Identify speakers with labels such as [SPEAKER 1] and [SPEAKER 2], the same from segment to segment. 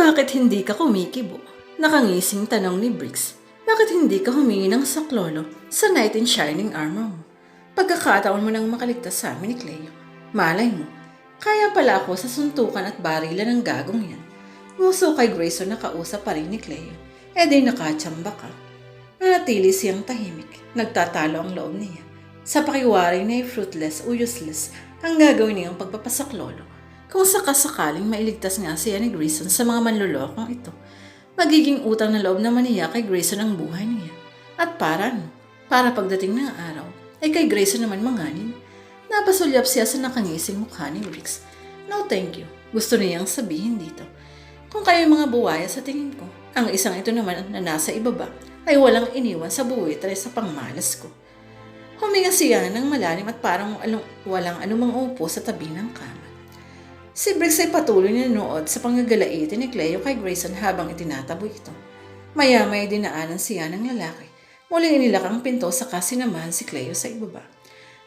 [SPEAKER 1] Bakit hindi ka kumikibo? Nakangising tanong ni Briggs. Bakit hindi ka humingi ng saklolo sa knight in shining armor mo? Pagkakataon mo nang makaligtas sa amin ni Cleo. Malay mo, kaya pala ako sa suntukan at barilan ng gagong yan. Nguso kay Grayson na kausap pa rin ni Cleo. E di nakatsamba ka. Nanatili siyang tahimik. Nagtatalo ang loob niya. Sa pakiwari na fruitless o useless ang gagawin niyang pagpapasaklolo. Kung sakasakaling mailigtas nga siya ni Grayson sa mga manlulokong ito, magiging utang na loob naman niya kay Grayson ang buhay niya. At para no, para pagdating ng araw, ay kay Grayson naman manganin. Napasulyap siya sa nakangising mukha ni Briggs. No thank you. Gusto niyang sabihin dito. Kung kayo mga buwaya sa tingin ko, ang isang ito naman na nasa ibaba ay walang iniwan sa buwitre sa pangmalas ko. Huminga siya ng malalim at parang walang anumang upo sa tabi ng kama. Si Briggs ay patuloy na sa panggagalaiti ni Cleo kay Grayson habang itinataboy ito. Maya-may dinaanan siya ng lalaki. Muling inilak ang pinto sa kasinamahan si Cleo sa ibaba.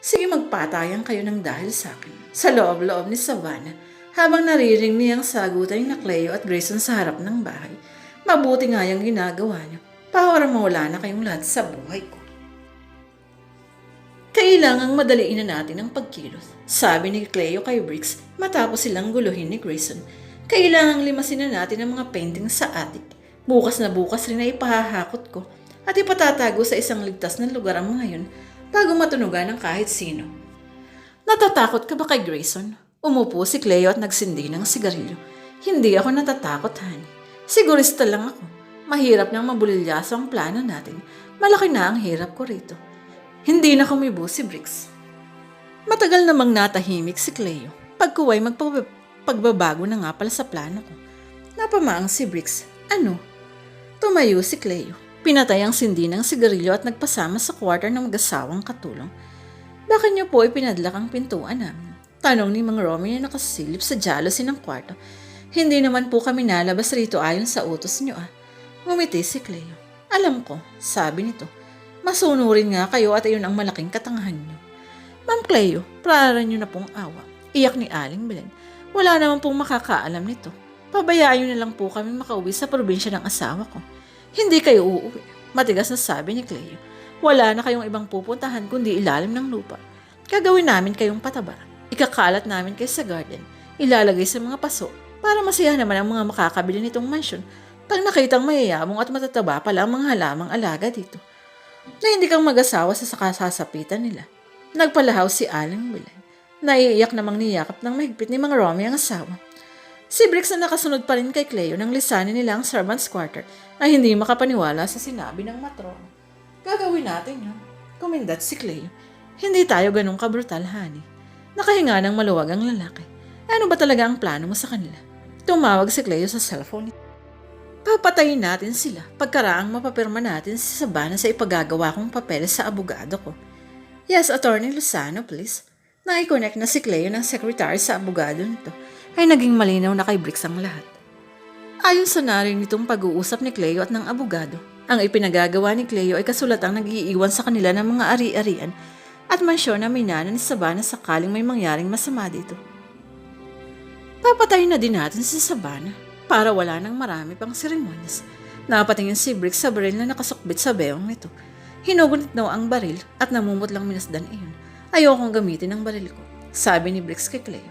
[SPEAKER 1] Sige magpatayan kayo ng dahil sa akin. Sa loob-loob ni Savannah, habang naririnig niyang sagutan ni Cleo at Grayson sa harap ng bahay. Mabuti nga yung ginagawa niyo. Para mawala na kayong lahat sa buhay ko. Kailangang madaliin na natin ang pagkilos. Sabi ni Cleo kay Briggs matapos silang guluhin ni Grayson. Kailangang limasin na natin ang mga painting sa attic. Bukas na bukas rin ay ipahahakot ko at ipatatago sa isang ligtas na lugar ang mga yun bago matunugan ng kahit sino. Natatakot ka ba kay Grayson? Umupo si Cleo at nagsindi ng sigarilyo. Hindi ako natatakot, honey. Sigurista lang ako. Mahirap nang mabulilyaso ang plano natin. Malaki na ang hirap ko rito. Hindi na kumibo si Briggs. Matagal namang natahimik si Cleo. Pagkuway magpagbabago na nga pala sa plano ko. Napamaang si Briggs. Ano? Tumayo si Cleo. Pinatay ang sindi ng sigarilyo at nagpasama sa kwarto ng mag-asawang katulong. Bakit niyo po ipinadlak ang pintuan namin? Tanong ni Mang Romy na nakasilip sa jealousy ng kwarto. Hindi naman po kami nalabas rito ayon sa utos niyo ah. Ngumiti si Cleo. Alam ko, sabi nito. Masunurin nga kayo at ayun ang malaking katangahan niyo. Ma'am Cleo, praran niyo na pong awa. Iyak ni Aling Belen. Wala naman pong makakaalam nito. Pabayaan niyo na lang po kami makauwi sa probinsya ng asawa ko. Hindi kayo uuwi. Matigas na sabi ni Cleo. Wala na kayong ibang pupuntahan kundi ilalim ng lupa. Gagawin namin kayong pataba. Ikakalat namin kayo sa garden. Ilalagay sa mga paso para masaya naman ang mga makakabili nitong mansyon pag nakitang mayayamong at matataba pala ang mga halamang alaga dito. Na hindi kang mag-asawa sa sakasasapitan nila. Nagpalahaw si Aling Bilay. Naiiyak namang niyakap ng mahigpit ni Mang Romy ang asawa. Si Briggs na nakasunod pa rin kay Cleo nang lisanin nila ang servant's quarter ay hindi makapaniwala sa sinabi ng matrono. Gagawin natin yun. Kumindat si Cleo. Hindi tayo ganun kabrutal, honey. Nakahinga ng maluwag ang lalaki. Ano ba talaga ang plano mo sa kanila? Tumawag si Cleo sa cellphone. Papatayin natin sila pagkaraang mapapirma natin si Sabana sa ipagagawa kong papeles sa abogado ko. Yes, Attorney Lozano, please. Nai-connect na si Cleo ng secretary sa abogado nito ay naging malinaw na kay Briggs ang lahat. Ayon sa narinig nitong pag-uusap ni Cleo at ng abogado, ang ipinagagawa ni Cleo ay kasulatang nag-iiwan sa kanila ng mga ari-arian at mansyon na minana ni Sabana sakaling may mangyaring masama dito. Papatayin na din natin si Sabana para wala nang marami pang seremonyas. Napatingin si Briggs sa baril na nakasukbit sa beong nito. Hinugunit daw ang baril at namumutlang minasdan iyon. Ayokong gamitin ang baril ko, sabi ni Briggs kay Cleo.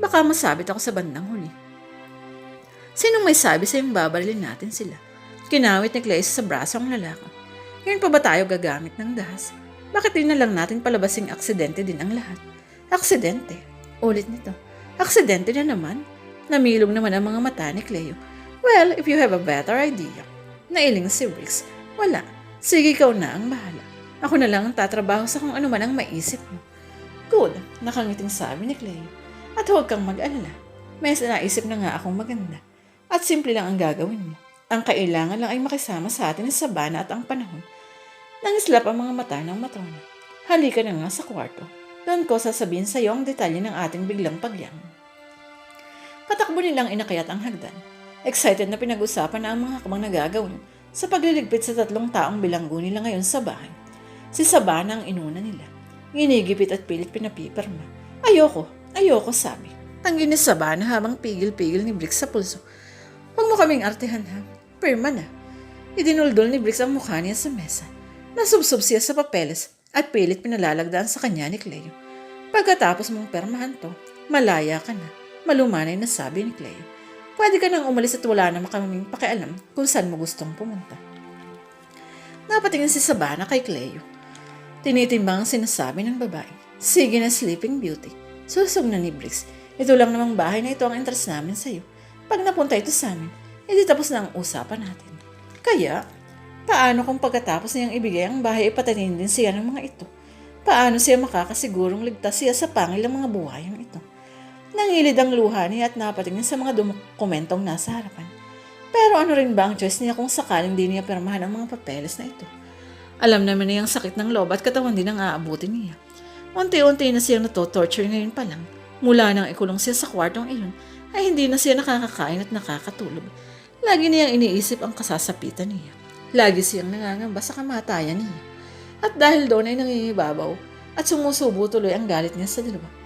[SPEAKER 1] Baka masabit ako sa bandang huli. Sinong may sabi sa yung babarilin natin sila? Kinawit ni Cleo sa braso ang lalaki. Ngayon pa ba tayo gagamit ng dahas? Bakit din na lang natin palabasing aksidente din ang lahat? Aksidente? Ulit nito. Aksidente na naman? Namilog naman ang mga mata ni Cleo. Well, if you have a better idea. Nailing si Briggs. Wala. Sige, ikaw na ang bahala. Ako na lang ang tatrabaho sa kung ano man ang maisip mo. Good, nakangiting sabi ni Cleo. At huwag kang mag-alala. May naisip na nga akong maganda. At simple lang ang gagawin mo. Ang kailangan lang ay makisama sa atin sa sabana at ang panahon. Nangislap ang mga mata ng matrona. Halika na nga sa kwarto. Doon ko sasabihin sa iyo ang detalye ng ating biglang pagyang. Patakbo nilang inakayat ang hagdan. Excited na pinag-usapan na ang mga hakbang na gagawin sa pagliligpit sa tatlong taong bilanggo nila ngayon sa bahay. Si Sabana ang inuna nila. Ginigipit at pilit pinapipirma. Ayoko, ayoko sabi. Tanggi ni Sabana habang pigil-pigil ni Briggs sa pulso. Huwag mo kaming artihan ha. Pirma na. Idinuldol ni Briggs ang mukha niya sa mesa. Nasubsob siya sa papeles at pilit pinalalagdaan sa kanya ni Cleo. Pagkatapos mong permahan to, malaya ka na. Malumanay na sabi ni Cleo. Pwede ka nang umalis at wala na makaming pakialam kung saan mo gustong pumunta. Napatingin si Sabana kay Cleo. Tinitimbang ang sinasabi ng babae. Sige na Sleeping Beauty. Susog na ni Briggs. Ito lang namang bahay na ito ang interest namin sa'yo. Pag napunta ito sa amin, edi tapos na ang usapan natin. Kaya, paano kung pagkatapos niyang ibigay ang bahay ipatanin din siya ng mga ito? Paano siya makakasigurong ligtas siya sa pangil ng mga buhayang ito? Nangilid ang luha niya at napatingin sa mga dokumentong nasa harapan. Pero ano rin ba ang choice niya kung sakaling di niya pirmahan ang mga papeles na ito? Alam naman niya ang sakit ng loob at katawan din ang aabutin niya. Unti-unti na siyang nato-torture ngayon pa lang. Mula nang ikulong siya sa kwartong iyon, ay hindi na siya nakakakain at nakakatulog. Lagi niyang iniisip ang kasasapitan niya. Lagi siyang nangangamba sa kamatayan niya. At dahil doon ay nangingibabaw at sumusubo tuloy ang galit niya sa dalawa.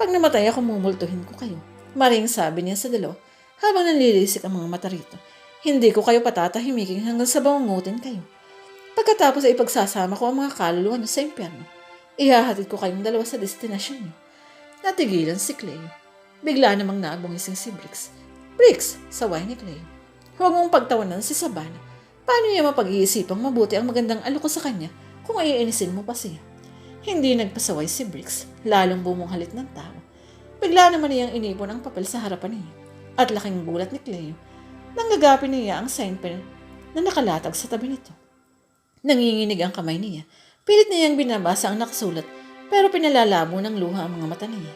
[SPEAKER 1] Pag namatay ako, mumultuhin ko kayo. Maring sabi niya sa dalawa habang nanlilisik ang mga mata rito. Hindi ko kayo patatahimikin hanggang sa bangungutin kayo. Pagkatapos ay ipagsasama ko ang mga kaluluwa niyo sa impyerno. Ihahatid ko kayong dalawa sa destinasyon niyo. Natigilan si Cleo. Bigla namang naabumising si Briggs. Briggs, saway ni Cleo. Huwag mong pagtawanan si Sabana. Paano niya mapag-iisipang mabuti ang magandang aloko sa kanya kung iinisin mo pa siya? Hindi nagpasaway si Briggs, lalong bumunghalit ng tao. Bigla naman niyang inipon ang papel sa harapan niya. At laking gulat ni Cleo. Nanggagapin niya ang sign pen na nakalatag sa tabi nito. Nanginginig ang kamay niya. Pilit niyang binabasa ang nakasulat pero pinalalabo ng luha ang mga mata niya.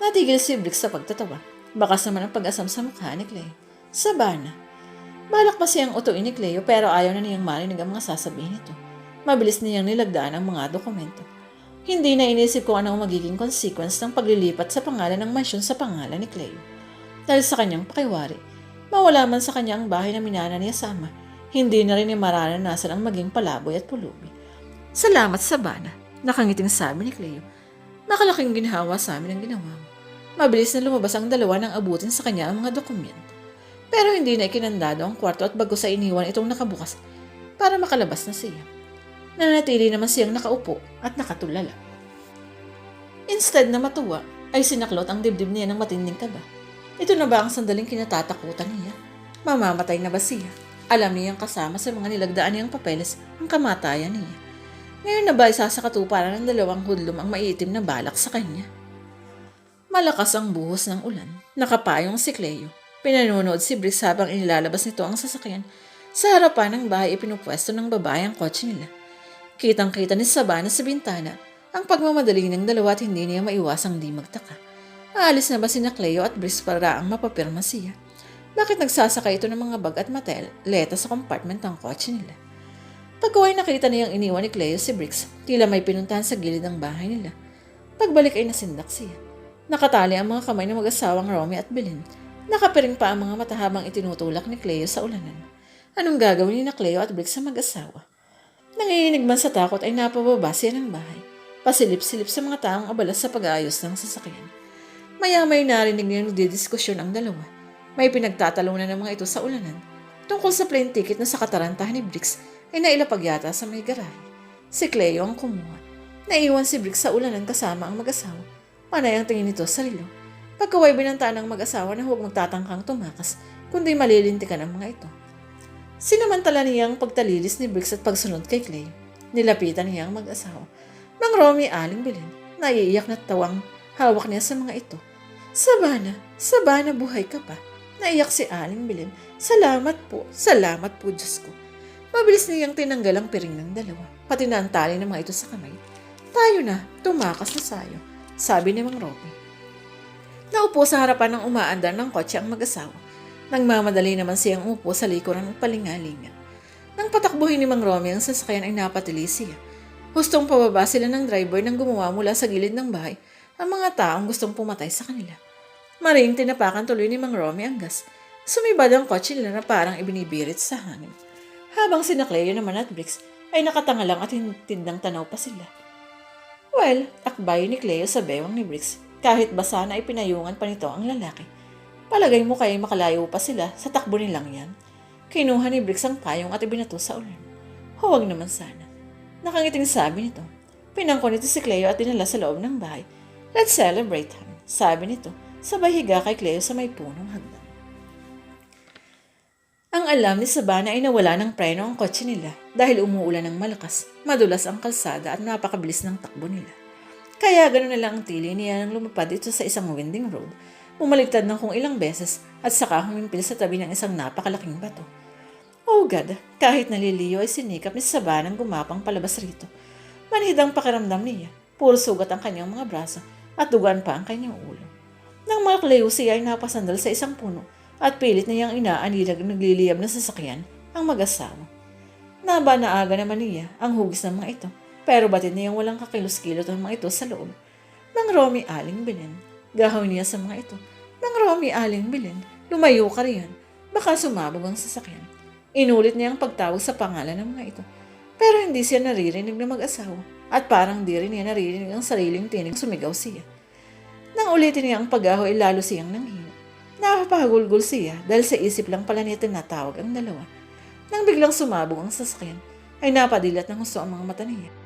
[SPEAKER 1] Natigil si Briggs sa pagtatawa. Bakas naman ang pag-asam sa mukha ni Cleo. Sabana. Balak pa siyang utuin ni Cleo pero ayaw na niyang marinig ang mga sasabihin nito. Mabilis niyang nilagdaan ang mga dokumento. Hindi na inisip kung anong magiging consequence ng paglilipat sa pangalan ng mansyon sa pangalan ni Cleo. Dahil sa kanyang pakiwari, mawala man sa kanya ang bahay na minana niya sa ama, hindi na rin niya mararanasan ang maging palaboy at pulubi. Salamat sa bana, nakangiting sabi ni Cleo. Nakalaking ginhawa sa amin ang ginawa mo. Mabilis na lumabas ang dalawa nang abutin sa kanya ang mga dokumento. Pero hindi na ikinandado ang kwarto at bago sa iniwan itong nakabukas para makalabas na siya. Nanatili naman siyang nakaupo at nakatulala. Instead na matuwa, ay sinaklot ang dibdib niya ng matinding kaba. Ito na ba ang sandaling kinatatakutan niya? Mamamatay na ba siya? Alam niyang kasama sa mga nilagdaan niyang papeles ang kamatayan niya. Ngayon na ba isa sa katuparan ng dalawang hudlom ang maiitim na balak sa kanya? Malakas ang buhos ng ulan. Nakapayong si Cleo. Pinanunood si Brice habang inilalabas nito ang sasakyan. Sa harapan ng bahay ipinupwesto ng babae ang kotse nila. Kitang-kita ni Sabana sa bintana ang pagmamadali ng dalawa at hindi niya maiwasang di magtaka. Aalis na ba si Cleo at Brice para ang mapapirma siya? Bakit nagsasakay ito ng mga bag at matel, leta sa compartment ng kotse nila? Pagkaway nakita niyang iniwan ni Cleo si Briggs, tila may pinuntahan sa gilid ng bahay nila. Pagbalik ay nasindak siya. Nakatali ang mga kamay ng mag-asawang Romy at Belen. Nakapiring pa ang mga mata habang itinutulak ni Cleo sa ulanan. Anong gagawin ni na Cleo at Briggs sa mag-asawa? Nanginginig man sa takot ay napababa siya ng bahay. Pasilip-silip sa mga taong abala sa pag-aayos ng sasakyan. Maya-may narinig niya nagdidiskusyon ang dalawa. May pinagtatalunan ng mga ito sa ulanan. Tungkol sa plane ticket na sa katarantahan ni Briggs ay nailapag yata sa may garahe. Si Cleo ang kumuha. Naiwan si Briggs sa ulanan kasama ang mag-asawa. Panay ang tingin nito sa rilo. Pagkaway binantaan ng mag-asawa na huwag magtatangkang tumakas, kundi malilintikan ang mga ito. Sinamantala niya ang pagtalilis ni Briggs at pagsunod kay Clay. Nilapitan niya ang mag-asawa. Nang Romy aling bilin, naiiyak na tawang hawak niya sa mga ito. Sabana, Sabana buhay ka pa. Naiyak si Aling Bilin. Salamat po, salamat po Diyos ko. Mabilis niyang tinanggal ang piring ng dalawa, pati na ang tali ng mga ito sa kamay. Tayo na, tumakas na sayo, sabi ni Mang Romy. Naupo sa harapan ng umaandar ng kotse ang mag-asawa. Nang mamadali naman siyang upo sa likuran ng palingalinga. Nang patakbuhin ni Mang Romy ang sasakyan ay napatili siya. Hustong pababa sila ng driver nang gumawa mula sa gilid ng bahay ang mga taong gustong pumatay sa kanila. Maring tinapakan tuloy ni Mang Romy ang gas. Sumibad ang kotse nila na parang ibinibirit sa hangin. Habang si Cleo naman at Briggs ay nakatanga lang at tindang tanaw pa sila. Well, akbay ni Cleo sa bewang ni Briggs. Kahit basa na ipinayungan pa nito ang lalaki. Palagay mo kaya makalayo pa sila sa takbo nilang yan. Kinuha ni Briggs ang payong at ibinato sa ulan. Huwag naman sana. Nakangiting sabi nito. Pinangko nito si Cleo at dinala sa loob ng bahay. Let's celebrate, hon. Sabi nito, sabay higa kay Cleo sa may punong hagdan. Ang alam ni Sabana ay nawala ng preno ang kotse nila dahil umuulan ng malakas, madulas ang kalsada at napakabilis ng takbo nila. Kaya ganoon na lang ang tili niya nang lumapad ito sa isang winding road, bumaliktad ng kung ilang beses at saka humimpil sa tabi ng isang napakalaking bato. Oh God, kahit naliliyo ay sinikap ni Sabanang gumapang palabas rito. Manhid ang pakiramdam niya, puro sugat ang kanyang mga braso at dugan pa ang kanyang ulo. Nang makleo siya ay napasandal sa isang puno at pilit niyang inaanilag nagliliyab na sasakyan ang mag-asawa. Naba na naman niya ang hugis ng mga ito, pero batid niyang walang kakilos-kilot ang mga ito sa loob. Nang Romy Aling Bilin, gahaw niya sa mga ito. Nang Romy Aling Bilin, lumayo ka riyan, baka sumabog ang sasakyan. Inulit niya ang pagtawag sa pangalan ng mga ito, pero hindi siya naririnig na mag-asawa at parang di rin niya naririnig ang sariling tinig sumigaw siya. Nang ulitin niya ang paggaho ay lalo siyang nanghina. Napapagulgol siya dahil sa isip lang pala niya tinatawag ang dalawa. Nang biglang sumabog ang sasakyan, ay napadilat ng husto ang mga mata niya.